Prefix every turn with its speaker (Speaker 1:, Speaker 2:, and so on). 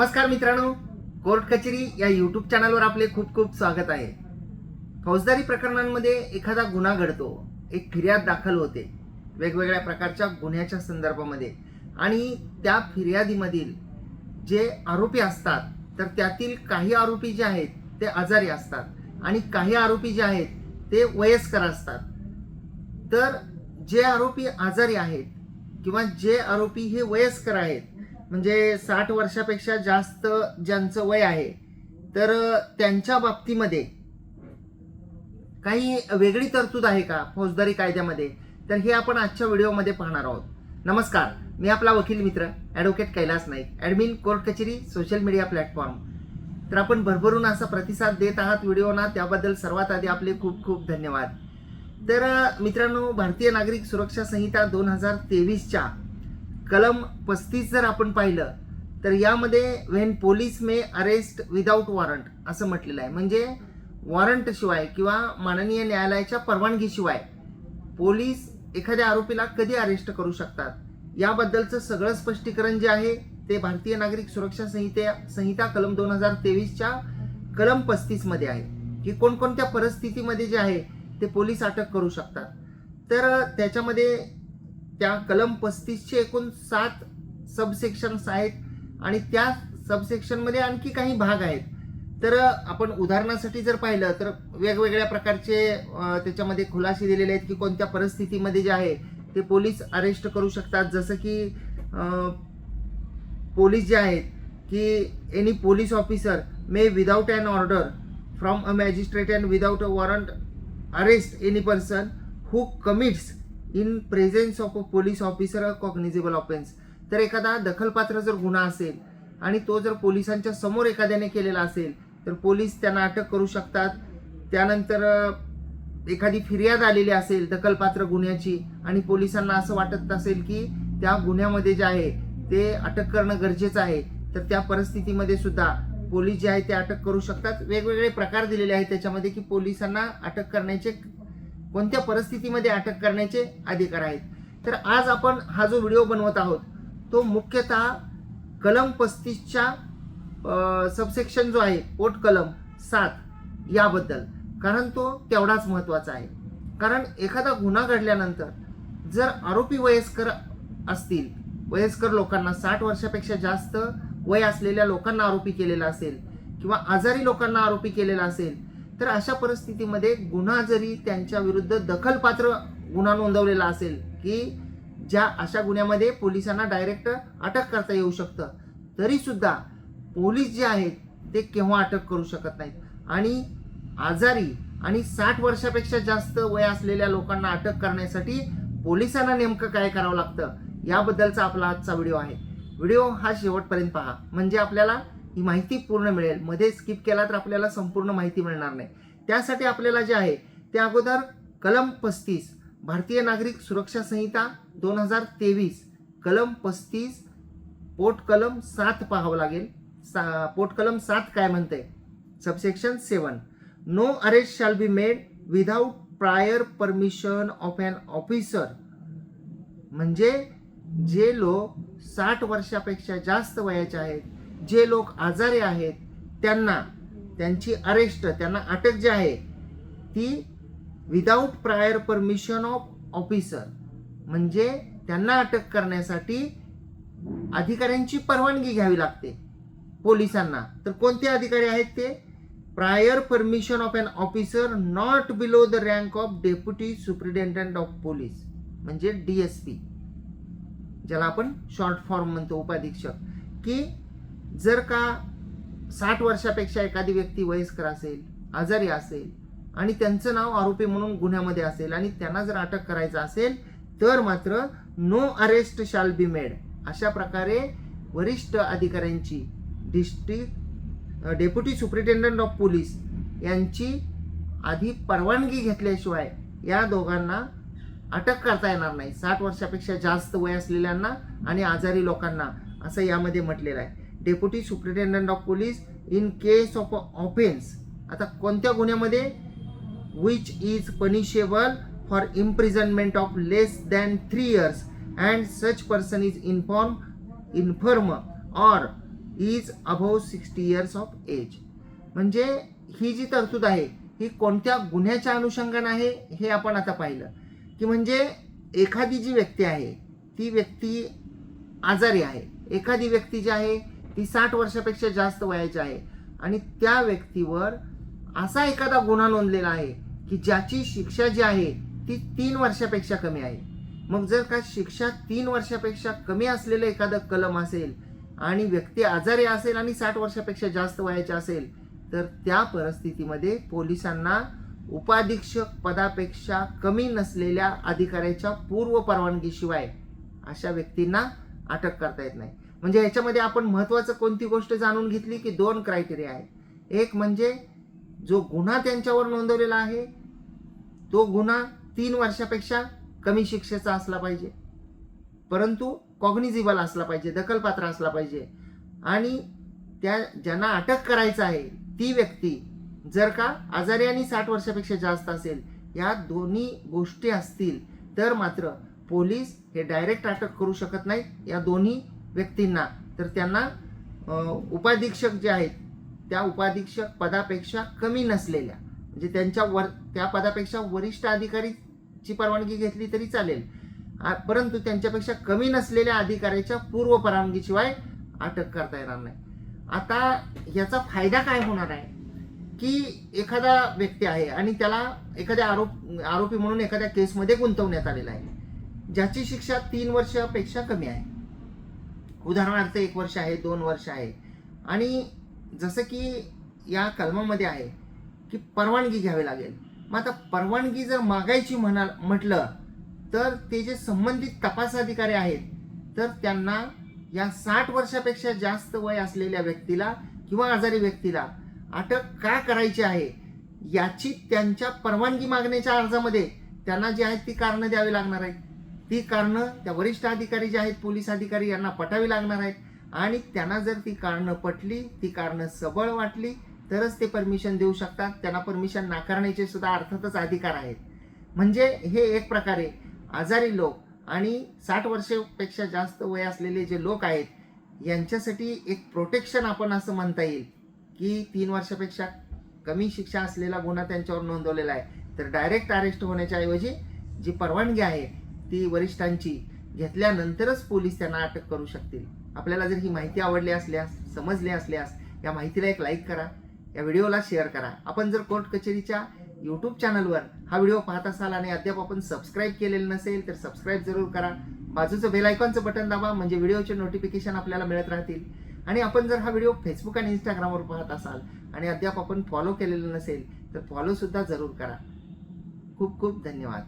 Speaker 1: नमस्कार मित्रांनो कोर्ट कचेरी या यूट्यूब चॅनलवर आपले खूप खूप स्वागत आहे. फौजदारी प्रकरणांमध्ये एखादा गुन्हा घडतो एक फिर्याद दाखल होते वेगवेगळ्या प्रकारच्या गुन्ह्याच्या संदर्भामध्ये आणि त्या फिर्यादीमधील जे आरोपी असतात तर त्यातील काही आरोपी जे आहेत ते आजारी असतात आणि काही आरोपी जे आहेत ते वयस्कर असतात. तर जे आरोपी आजारी आहेत किंवा जे आरोपी हे वयस्कर आहेत म्हणजे साठ वर्षापेक्षा जास्त ज्यांचं वय आहे तर त्यांच्या बाबतीमध्ये काही वेगळी तरतूद आहे का फौजदारी कायद्यामध्ये? तर हे आपण आजच्या व्हिडिओमध्ये पाहणार आहोत. नमस्कार मी आपला वकील मित्र advocate Kailas Naik admin court कचेरी सोशल मीडिया प्लॅटफॉर्म तर आपण भरभरून असा प्रतिसाद देत आहात व्हिडिओना त्याबद्दल सर्वात आधी आपले खूप खूप धन्यवाद. तर मित्रांनो भारतीय नागरिक सुरक्षा संहिता दोन हजार तेवीसच्या कलम पस्तीस जर आपण पाहिलं तर यामध्ये when police may arrest without warrant असं म्हटलेलं आहे. म्हणजे वॉरंटशिवाय किंवा माननीय न्यायालयाच्या परवानगीशिवाय पोलीस एखाद्या आरोपीला कधी अरेस्ट करू शकतात? याबद्दलचं सगळं स्पष्टीकरण जे आहे ते भारतीय नागरिक सुरक्षा संहिते संहिता कलम दोन हजार तेवीसच्या कलम पस्तीसमध्ये आहे. की कोणकोणत्या परिस्थितीमध्ये जे आहे ते पोलीस अटक करू शकतात. तर त्याच्यामध्ये त्या कलम पस्तीसचे एकूण सात सबसेक्शन्स आहेत. आणि त्या सबसेक्शनमध्ये आणखी काही भाग आहेत. तर आपण उदाहरणासाठी जर पाहिलं तर वेगवेगळ्या प्रकारचे त्याच्यामध्ये खुलासे दिलेले आहेत की कोणत्या परिस्थितीमध्ये जे आहे ते पोलीस अरेस्ट करू शकतात. जसं की पोलीस जे आहेत की any police officer may without an order from a magistrate and without a warrant arrest any person who commits in presence of a police officer a cognizable offence तर एखादा दखलपात्र जर गुन्हा असेल आणि तो जर पोलिसांच्या समोर एखाद्याने केलेला असेल तर पोलीस त्यांना अटक करू शकतात. त्यानंतर एखादी फिर्याद आलेली असेल दखलपात्र गुन्ह्याची आणि पोलिसांना असं वाटत असेल की त्या गुन्ह्यामध्ये जे आहे ते अटक करणं गरजेचं आहे तर त्या परिस्थितीमध्ये सुद्धा पोलीस जे आहे ते अटक करू शकतात. वेगवेगळे प्रकार दिलेले आहेत त्याच्यामध्ये की पोलिसांना अटक करण्याचे कोणत्या परिस्थितीमध्ये अटक करण्याचे अधिकार आहेत? तर आज आपण हा जो व्हिडिओ बनवत आहोत तो मुख्यतः कलम पस्तीसच्या सबसेक्शन जो आहे पोट कलम सात याबद्दल. कारण तो तेवढाच महत्त्वाचा आहे. कारण एखादा गुन्हा घडल्यानंतर जर आरोपी वयस्कर असतील वयस्कर लोकांना साठ वर्षापेक्षा जास्त वय असलेल्या लोकांना आरोपी केलेला असेल किंवा आजारी लोकांना आरोपी केलेला असेल तर अशा परिस्थितीमध्ये गुन्हा जरी त्यांच्या विरुद्ध दखलपात्र गुन्हा नोंदवलेला असेल की ज्या अशा गुन्ह्यामध्ये पोलिसांना डायरेक्ट अटक करता येऊ शकतं तरीसुद्धा पोलीस जे आहेत ते केव्हा अटक करू शकत नाहीत. आणि आजारी आणि साठ वर्षापेक्षा जास्त वय असलेल्या लोकांना अटक करण्यासाठी पोलिसांना नेमकं काय करावं लागतं याबद्दलचा आपला आजचा व्हिडिओ आहे. व्हिडिओ हा शेवटपर्यंत पहा. म्हणजे आपल्याला ही माहिती पूर्ण मिळेल. मध्ये स्किप केला तर आपल्याला संपूर्ण माहिती मिळणार नाही. त्यासाठी आपल्याला जे आहे ते अगोदर कलम पस्तीस भारतीय नागरिक सुरक्षा संहिता दोन हजार तेवीस कलम पस्तीस पोट कलम सात पाहावं लागेल. सा पोट कलम सात काय म्हणते? Subsection seven no arrest shall be made without prior permission of an officer म्हणजे जे लोक साठ वर्षापेक्षा जास्त वयाचे आहेत जे लोक आजारी आहेत त्यांना त्यांची अरेस्ट त्यांना अटक जी आहे ती without prior permission of officer म्हणजे त्यांना अटक करण्यासाठी अधिकाऱ्यांची परवानगी घ्यावी लागते. पोलिसांना. तर कोणते अधिकारी आहेत ते? Prior permission of an officer not below the rank of deputy superintendent of police म्हणजे डी एस पी ज्याला आपण शॉर्ट फॉर्म म्हणतो उपाधीक्षक. की जर का साठ वर्षापेक्षा एखादी व्यक्ती वयस्कर असेल आजारी असेल आणि त्यांचं नाव आरोपी म्हणून गुन्ह्यामध्ये असेल आणि त्यांना जर अटक करायचं असेल तर मात्र no arrest shall be made अशा प्रकारे वरिष्ठ अधिकाऱ्यांची district deputy superintendent of police यांची आधी परवानगी घेतल्याशिवाय या दोघांना अटक करता येणार नाही. साठ वर्षापेक्षा जास्त वय असलेल्यांना आणि आजारी लोकांना असं यामध्ये म्हटलेलं आहे. Deputy superintendent of police in case of offence. आता कोणत्या गुन्ह्यामध्ये? Which is punishable for imprisonment of less than three years and such person is inform infirm or is above sixty years of age म्हणजे ही जी तरतूद आहे ही कोणत्या गुन्ह्याच्या अनुषंगानं आहे हे आपण आता पाहिलं. की म्हणजे एखादी जी व्यक्ती आहे ती व्यक्ती आजारी आहे. एखादी व्यक्ती जी आहे ती साठ वर्षापेक्षा जास्त वयाची आहे. आणि त्या व्यक्तीवर असा एखादा गुन्हा नोंदलेला आहे की ज्याची शिक्षा जी आहे ती तीन वर्षापेक्षा कमी आहे. मग जर का शिक्षा तीन वर्षापेक्षा कमी असलेलं एखादं कलम असेल आणि व्यक्ती आजारी असेल आणि साठ वर्षापेक्षा जास्त वयाचे असेल तर त्या परिस्थितीमध्ये पोलिसांना उपाधीक्षक पदापेक्षा कमी नसलेल्या अधिकाऱ्याच्या पूर्व परवानगीशिवाय अशा व्यक्तींना अटक करता येत नाही. म्हणजे याच्यामध्ये आपण महत्त्वाचं कोणती गोष्ट जाणून घेतली की दोन क्रायटेरिया आहेत. एक म्हणजे जो गुन्हा त्यांच्यावर नोंदवलेला आहे तो गुन्हा तीन वर्षापेक्षा कमी शिक्षेचा असला पाहिजे. परंतु कॉग्निझिबल असला पाहिजे दखलपात्र असला पाहिजे. आणि त्या ज्यांना अटक करायचं आहे ती व्यक्ती जर का आजारी आणि साठ वर्षापेक्षा जास्त असेल या दोन्ही गोष्टी असतील तर मात्र पोलीस हे डायरेक्ट अटक करू शकत नाहीत. या दोन्ही व्यक्तींना तर त्यांना उपाधीक्षक जे आहेत त्या उपाधीक्षक पदापेक्षा कमी नसलेल्या म्हणजे त्यांच्या वर त्या पदापेक्षा वरिष्ठ अधिकारीची परवानगी घेतली तरी चालेल. आ- परंतु त्यांच्यापेक्षा कमी नसलेल्या अधिकाऱ्याच्या पूर्व परवानगीशिवाय अटक करता येणार नाही. आता याचा फायदा काय होणार आहे? की एखादा व्यक्ती आहे आणि त्याला एखाद्या आरोप आरोपी म्हणून एखाद्या केसमध्ये गुंतवण्यात आलेला आहे ज्याची शिक्षा तीन वर्षापेक्षा कमी आहे. उदाहरणार्थ एक वर्ष आहे दोन वर्ष आहे. आणि जसं की या कलमामध्ये आहे की परवानगी घ्यावी लागेल. मग आता परवानगी जर मागायची म्हणा म्हटलं तर ते जे संबंधित तपास अधिकारी आहेत तर त्यांना या साठ वर्षापेक्षा जास्त वय असलेल्या व्यक्तीला किंवा आजारी व्यक्तीला अटक का करायची आहे याची त्यांच्या परवानगी मागण्याच्या अर्जामध्ये त्यांना जी आहेत ती कारणं द्यावी लागणार आहेत. ती कारणं त्या वरिष्ठ अधिकारी जे आहेत पोलीस अधिकारी यांना पटावी लागणार आहेत. आणि त्यांना जर ती कारणं पटली ती कारणं सबळ वाटली तरच ते परमिशन देऊ शकतात. त्यांना परमिशन नाकारण्याचे सुद्धा अर्थातच अधिकार आहेत. म्हणजे हे एक प्रकारे आजारी लोक आणि साठ वर्षापेक्षा जास्त वय असलेले जे लोक आहेत यांच्यासाठी एक प्रोटेक्शन आपण असं म्हणता येईल की तीन वर्षापेक्षा कमी शिक्षा असलेला गुन्हा त्यांच्यावर नोंदवलेला आहे. तर डायरेक्ट अरेस्ट होण्याच्या ऐवजी जी परवानगी आहे ती वरिष्ठांची घेतल्यानंतरच पोलीस त्यांना अटक करू शकतील. आपल्याला जर ही माहिती आवडली असल्यास समजली असल्यास या माहितीला एक लाईक करा या व्हिडिओला शेअर करा. आपण जर कोर्ट कचेरीच्या यूट्यूब चॅनलवर हा व्हिडिओ पाहत असाल आणि अद्याप आपण सबस्क्राईब केलेलं नसेल तर सबस्क्राईब जरूर करा. बाजूचं बेल आयकॉनचं बटन दाबा म्हणजे व्हिडिओचे नोटिफिकेशन आपल्याला मिळत राहतील. आणि आपण जर हा व्हिडिओ फेसबुक आणि इंस्टाग्रामवर पाहत असाल आणि अद्याप आपण फॉलो केलेलं नसेल तर फॉलोसुद्धा जरूर करा. खूप खूप धन्यवाद.